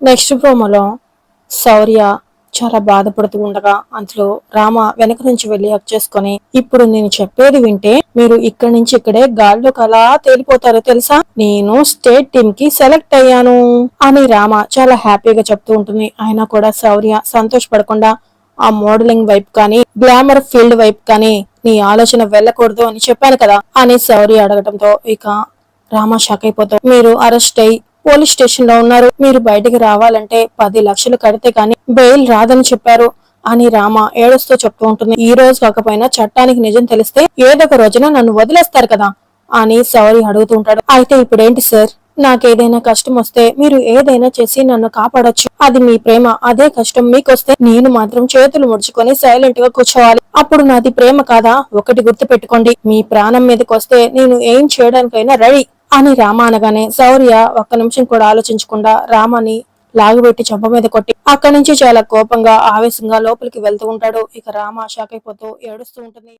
Next ప్రోమోలో శౌర్య చాలా బాధపడుతూ ఉండగా అందులో రామ వెనక నుంచి వెళ్ళి హక్ చేసుకొని ఇప్పుడు నేను చెప్పేది వింటే మీరు ఇక్కడి నుంచి ఇక్కడే గాల్లోకి కలా తేలిపోతారో తెలుసా? నేను స్టేట్ టీమ్కి సెలెక్ట్ అయ్యాను. అని రామ చాలా హ్యాపీగా చెప్తూ ఉంటుంది. అయినా కూడా శౌర్య సంతోషపడకుండా ఆ మోడలింగ్ వైపు కానీ గ్లామర్ ఫీల్డ్ వైపు కానీ నీ ఆలోచన వెళ్ళకూడదు అని చెప్పాను కదా అని శౌర్య అడగటంతో ఇక రామ షాక్ అయిపోతావు మీరు అరెస్ట్ అయి పోలీస్ స్టేషన్లో ఉన్నారు. మీరు బయటికి రావాలంటే పది లక్షలు కడితే గాని బెయిల్ రాదని చెప్పారు అని రామ ఏడుస్తూ చెప్తూ ఉంటుంది. ఈ రోజు కాకపోయినా చట్టానికి నిజం తెలిస్తే ఏదో రోజున నన్ను వదిలేస్తారు కదా అని సౌరి అడుగుతూ ఉంటాడు. అయితే ఇప్పుడేంటి సార్? నాకేదైనా కష్టం వస్తే మీరు ఏదైనా చేసి నన్ను కాపాడొచ్చు. అది మీ ప్రేమ అదే కష్టం మీకొస్తే నేను మాత్రం చేతులు ముడుచుకొని సైలెంట్గా కూర్చోవాలి. అప్పుడు నాది ప్రేమ కాదా? ఒకటి గుర్తు పెట్టుకోండి మీ ప్రాణం మీదకి వస్తే నేను ఏం చేయడానికైనా రెడీ. అని రామ అనగానే శౌర్య ఒక్క నిమిషం కూడా ఆలోచించకుండా రామని లాగుబెట్టి చెంప మీద కొట్టి అక్కడి నుంచి చాలా కోపంగా ఆవేశంగా లోపలికి వెళ్తూ ఉంటాడు. ఇక రామ షాక్ అయిపోతూ ఏడుస్తూ ఉంటుంది.